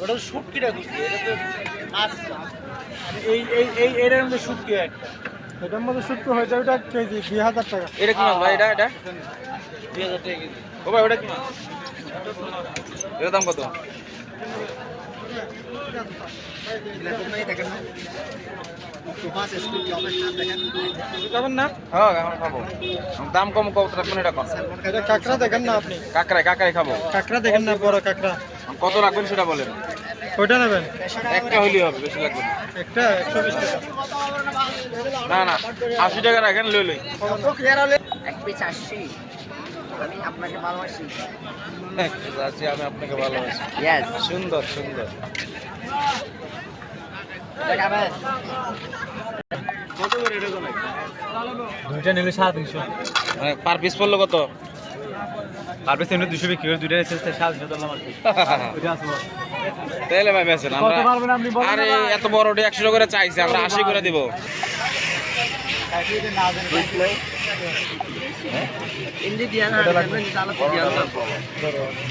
ওটা তো শুটকিটা খুঁজছে এটা তো মাছ এই এই এই এর মধ্যে শুটকি একটা। এটার মধ্যে শুটকি হয়ে যাবে ওটা কেজি দুই হাজার টাকা। এটা কি মাছ ভাই এটা এটা? দুই হাজার টাকা কেজি। ও ভাই ওটা কি মাছ এটার দাম কত? খাবেন না? হ্যাঁ এখন খাব। দাম কম কত রাখবেন এটা কম কাঁকড়া দেখেন না আপনি? কাকরাই কাকরাই খাব। কাঁকড়া দেখেন না বড় কাঁকড়া। কত রাখবেন সেটা বলেন। ওইটা নেবেন? একটা হইলেই হবে বেশি লাগবে একটা একশো বিশ টাকা। না না আশি টাকা রাখেন লই লই। এক পিস আসছি আমি আপনাকে ভালোবাসি। আছি আমি আপনাকে ভালোবাসি। সুন্দর সুন্দর দেখাবেন কত করে এটা কোন দুইটা নিলে সাড়ে তিনশো। মানে পার পিস পড়ল কত? আর বেশি এমনি দুশো বিক্রি করে দুইটা নিচ্ছে সাড়ে তিনশো তাহলে ভাই বেছেন আমরা আরে এত বড় ওটা একশো করে চাইছে আমরা আশি করে দিব।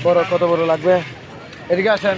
বড় কত বড় লাগবে? এদিকে আসেন।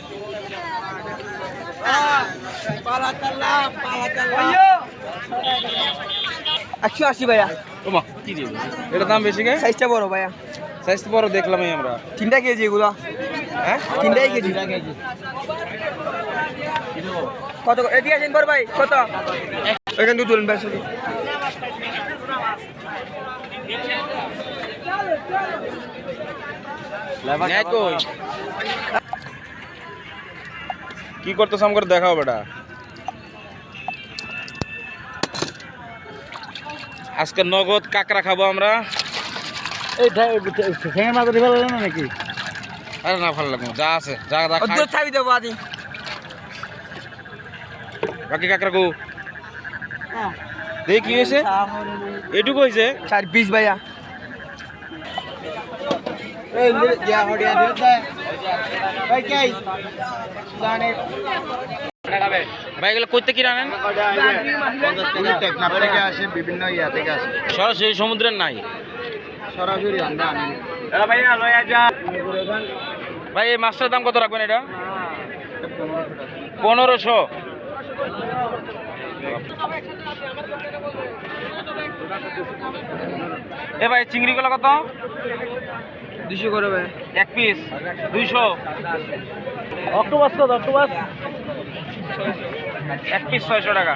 একশো আশি ভাইয়া। ওমা কি দিব দাম বেশি কে? সাইজটা বড় ভাইয়া। সাইজ বড় দেখলামই আমরা। তিনটা কেজি এগুলো? হ্যাঁ? তিনটাই কেজি? কত এদিকে আসেন বড় ভাই কত? এখান থেকে তুলুন ভাই শুধু কি করতেছ আমাকে দেখাও বেটা। আজকে নগদ কাকড়া খাব আমরা। এই না নাকি? আরে না ভালো লাগবে যা আছে যা। দুধ ছাবি দেবো আদি। বাকি কাকড়া কো। দেখি কি হয়েছে? এটুকু হয়েছে? চার পিস ভাইয়া। এই যা হড়িয়া করতে কি সরাসরি সমুদ্রের নাই। ভাই এই মাছটার দাম কত রাখবেন এটা? পনেরোশো। এ ভাই চিংড়িগুলো কত? দুশো করে ভাই। এক পিস দুইশো? অক্টোপাস কত অক্টোপাস? এক পিস ছয়শো টাকা।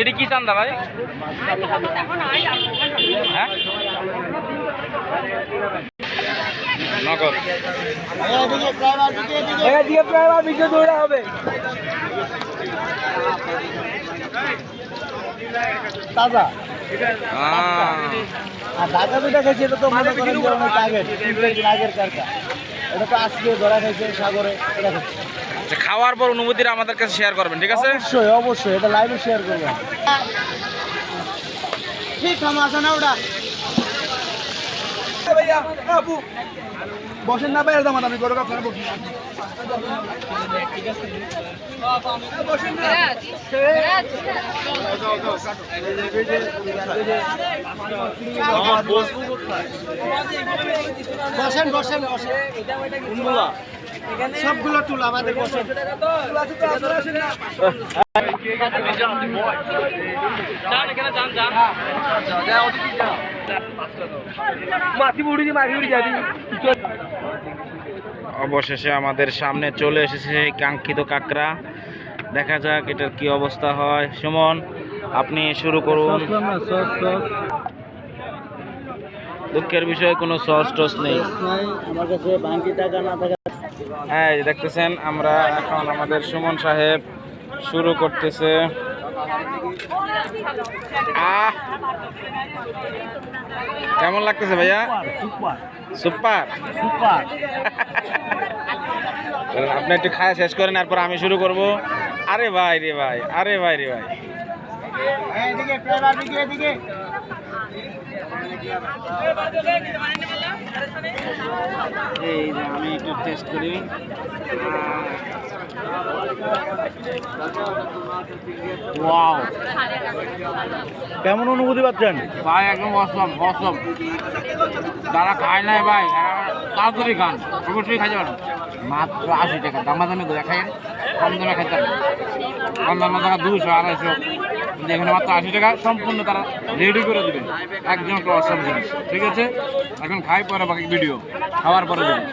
এটি কি চান্দা ভাই? হ্যাঁ? নগদ। দিয়ে ভিডিও দৌড়া হবে। তাজা আর ঢাকা খাইছে এটা তো মনে করেন যে অনেক আগের তিন চার দিন আগের কারটা এটা তো আজকে ধরা খাইছে সাগরে এটা। আচ্ছা, খাওয়ার পর অনুভূতিটা আমাদের কাছে শেয়ার করবেন ঠিক আছে? অবশ্যই অবশ্যই এটা লাইভে শেয়ার করবেন। ঠিক আছে না ওটা। ভাইয়া, আপু। বসেন না বাইরে দামাত আমি গরু আপনারা বসুন বসেন বসেন বসেন। সবগুলো তুল আমাদের বসেন। অবশেষে আমাদের সামনে চলে এসেছে সেই কাঙ্ক্ষিত কাকড়া। দেখা যাক এটার কি অবস্থা হয়। সুমন, আপনি শুরু করুন। দুঃখের বিষয়ে কোনো সস টস নেই। আমার কাছে হ্যাঁ দেখতেছেন, আমরা এখন আমাদের সুমন সাহেব শুরু করতেছে। কেমন লাগতেছে ভাইয়া? সুপার। সুপার। আপনি একটু খাওয়া শেষ করেন এরপর আমি শুরু করব। আরে ভাই রে ভাই আরে ভাই রে ভাই। এই যে আমি একটু টেস্ট করি। ওয়াও কেমন অনুভূতি পাচ্ছেন? ভাই, একদম অসম অসম যারা খায় নাই ভাই তাড়াতাড়ি খান, অবশ্যই পারেন। মাত্র আশি টাকা দামা দামে করে খাই কম দামে খাইতে পারেন। কম দামে টাকা দুশো আড়াইশো এখানে মাত্র আশি টাকা, সম্পূর্ণ তারা রেডি করে দেবেন। একদম একটা অসম জিনিস। ঠিক আছে? এখন খাই পরে বাকি ভিডিও খাওয়ার পরে দেবেন